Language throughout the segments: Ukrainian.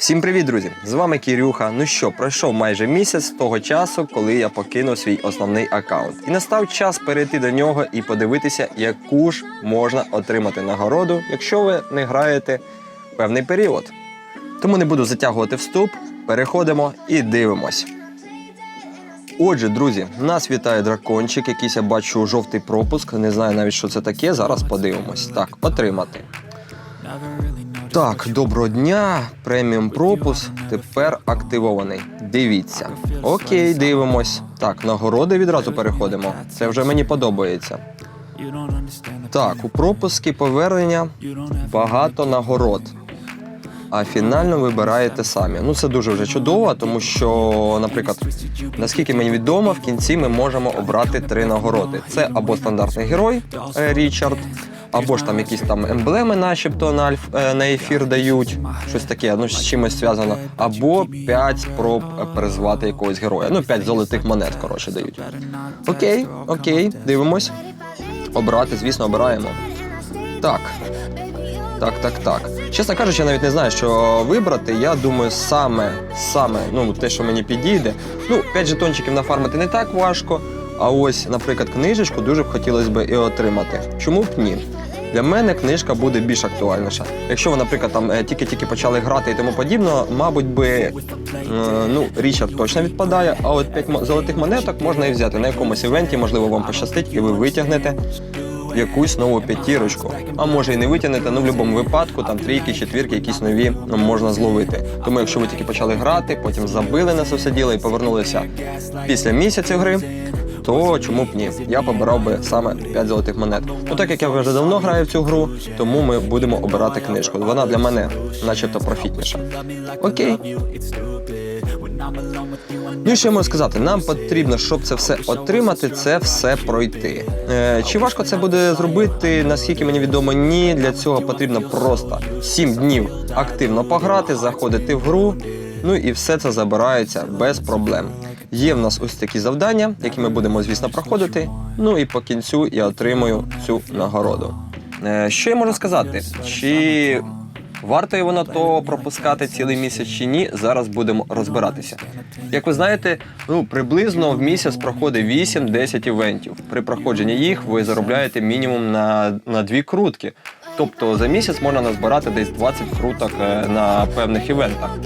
Всім привіт, друзі! З вами Кірюха. Ну що, пройшов майже місяць того часу, коли я покинув свій основний аккаунт. І настав час перейти до нього і подивитися, яку ж можна отримати нагороду, якщо ви не граєте певний період. Тому не буду затягувати вступ, переходимо і дивимось. Отже, друзі, нас вітає дракончик, якийсь я бачу жовтий пропуск. Не знаю навіть, що це таке. Зараз подивимось. Так, отримати. Так, доброго дня. Преміум пропуск тепер активований. Дивіться. Окей, дивимось. Так, нагороди відразу переходимо. Це вже мені подобається. Так, у пропускі повернення багато нагород. А фінально вибираєте самі. Ну це дуже вже чудово, тому що, наприклад, наскільки мені відомо, в кінці ми можемо обрати три нагороди: це або стандартний герой е, Річард, або ж там якісь там емблеми, начебто на альф е, на ефір дають, щось таке, ну з чимось зв'язано, або 5 спроб е, призвати якогось героя. Ну, 5 золотих монет, коротше, дають. Окей, окей, дивимось. Обрати, звісно, обираємо. Так. Так, так, так. Чесно кажучи, я навіть не знаю, що вибрати. Я думаю, саме, саме, ну, те, що мені підійде. Ну, 5 жетончиків нафармити не так важко. А ось, наприклад, книжечку дуже б хотілося б і отримати. Чому б ні? Для мене книжка буде більш актуальніша. Якщо ви, наприклад, там е, тільки-тільки почали грати і тому подібно, мабуть би е, ну, Річард точно відпадає, а от 5 золотих монеток можна і взяти на якомусь івенті, можливо, вам пощастить, і ви витягнете якусь нову п'ятірочку. А може і не витягнете, ну в будь-якому випадку там трійки, четвірки, якісь нові ну, можна зловити. Тому якщо ви тільки почали грати, потім забили на це все діло і повернулися після місяця гри. То чому б ні? Я побирав би саме 5 золотих монет. Ну так як я вже давно граю в цю гру, тому ми будемо обирати книжку. Вона для мене начебто профітніша. Окей. Ну що я можу сказати? Нам потрібно, щоб це все отримати, це все пройти. Е, чи важко це буде зробити? Наскільки мені відомо, ні. Для цього потрібно просто 7 днів активно пограти, заходити в гру. Ну і все це забирається без проблем. Є в нас ось такі завдання, які ми будемо, звісно, проходити. Ну і по кінцю я отримую цю нагороду. Е, що я можу сказати? Чи Варто на то пропускати цілий місяць чи ні, зараз будемо розбиратися. Як ви знаєте, ну приблизно в місяць проходить 8-10 івентів. При проходженні їх ви заробляєте мінімум на, на дві крутки. Тобто за місяць можна назбирати десь 20 круток е, на певних івентах.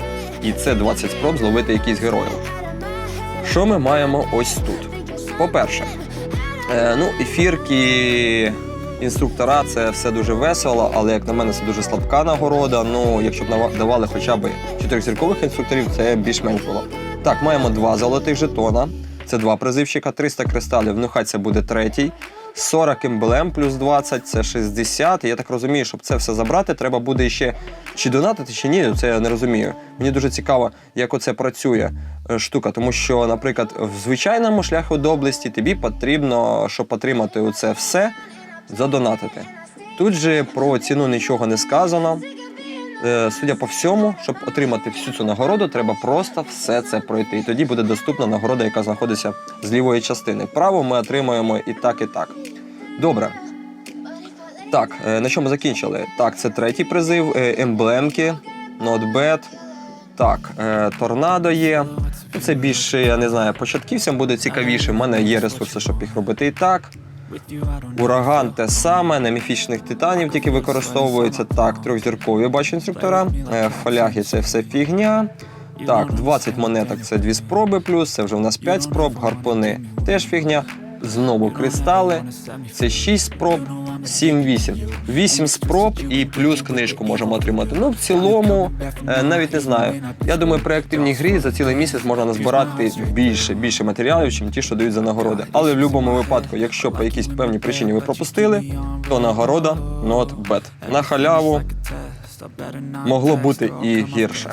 І це 20 спроб зловити якийсь героїв. Що ми маємо ось тут? По-перше, е, ну, ефірки інструктора це все дуже весело, але як на мене, це дуже слабка нагорода. Ну, якщо б давали хоча б чотирьохзіркових інструкторів, це більш-менш було. Так, маємо два золотих жетона. Це два призивчика, 300 кристалів. Ну, хай це буде третій. 40 емблем плюс 20 це 60. Я так розумію, щоб це все забрати, треба буде ще чи донатити, чи ні. Це я не розумію. Мені дуже цікаво, як оце працює е, штука, тому що, наприклад, в звичайному шляху до області тобі потрібно, щоб отримати оце все, задонатити. Тут же про ціну нічого не сказано. Е, Судя по всьому, щоб отримати всю цю нагороду, треба просто все це пройти. І тоді буде доступна нагорода, яка знаходиться з лівої частини. Право ми отримаємо і так, і так. Добре. Так, е, на чому закінчили? Так, це третій призив, е, емблемки, bad. Так, е, торнадо є. Ну, Це більше, я не знаю, початківцям буде цікавіше. У мене є ресурси, щоб їх робити і так. Ураган те саме, на міфічних титанів тільки використовується. Так, трьохзіркові бачу інструктора. Фаляги це все фігня. Так, 20 монеток це дві спроби, плюс це вже в нас 5 спроб, гарпуни теж фігня. Знову кристали. Це 6 спроб, 7-8. 8 спроб і плюс книжку можемо отримати. Ну, в цілому, е, навіть не знаю. Я думаю, при активній грі за цілий місяць можна назбирати більше, більше матеріалів, ніж ті, що дають за нагороди. Але в будь-якому випадку, якщо по якійсь певній причині ви пропустили, то нагорода not bad. На халяву могло бути і гірше.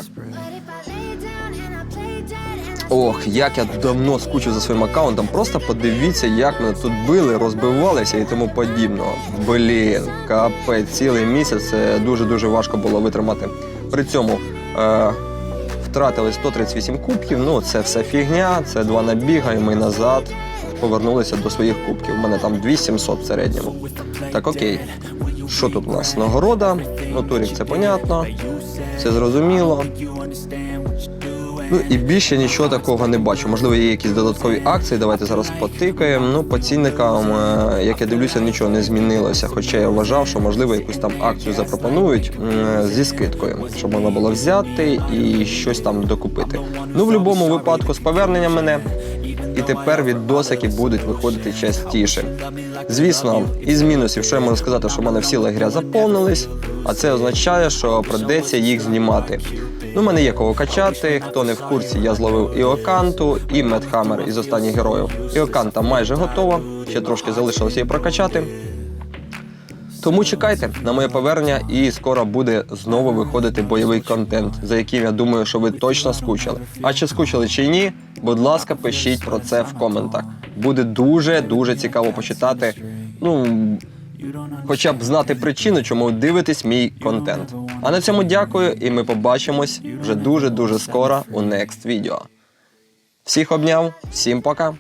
Ох, як я давно скучив за своїм аккаунтом. Просто подивіться, як мене тут били, розбивалися і тому подібного. Блін, капець, цілий місяць дуже-дуже важко було витримати. При цьому е, втратили 138 кубків. Ну, це все фігня, це два набіга, і ми назад повернулися до своїх кубків. У мене там 2700 в середньому. Так, окей. Що тут у нас? Нагорода. Ну, турік це понятно. це зрозуміло. Ну і більше нічого такого не бачу. Можливо, є якісь додаткові акції. Давайте зараз потикаємо. Ну, по цінникам, е, як я дивлюся, нічого не змінилося. Хоча я вважав, що можливо якусь там акцію запропонують зі скидкою, щоб можна було взяти і щось там докупити. Ну, в будь-якому випадку, з поверненням мене. І тепер відосики будуть виходити частіше. Звісно, із мінусів, що я можу сказати, що в мене всі лагеря заповнились, а це означає, що придеться їх знімати. Ну, мене є кого качати. Хто не в курсі, я зловив Іоканту і Медхаммер із останніх героїв. Іоканта майже готова, ще трошки залишилося її прокачати. Тому чекайте на моє повернення, і скоро буде знову виходити бойовий контент, за яким я думаю, що ви точно скучили. А чи скучили чи ні? Будь ласка, пишіть про це в коментах. Буде дуже дуже цікаво почитати. Ну хоча б знати причину, чому дивитесь мій контент. А на цьому дякую, і ми побачимось вже дуже дуже скоро у next відео. Всіх обняв, всім пока.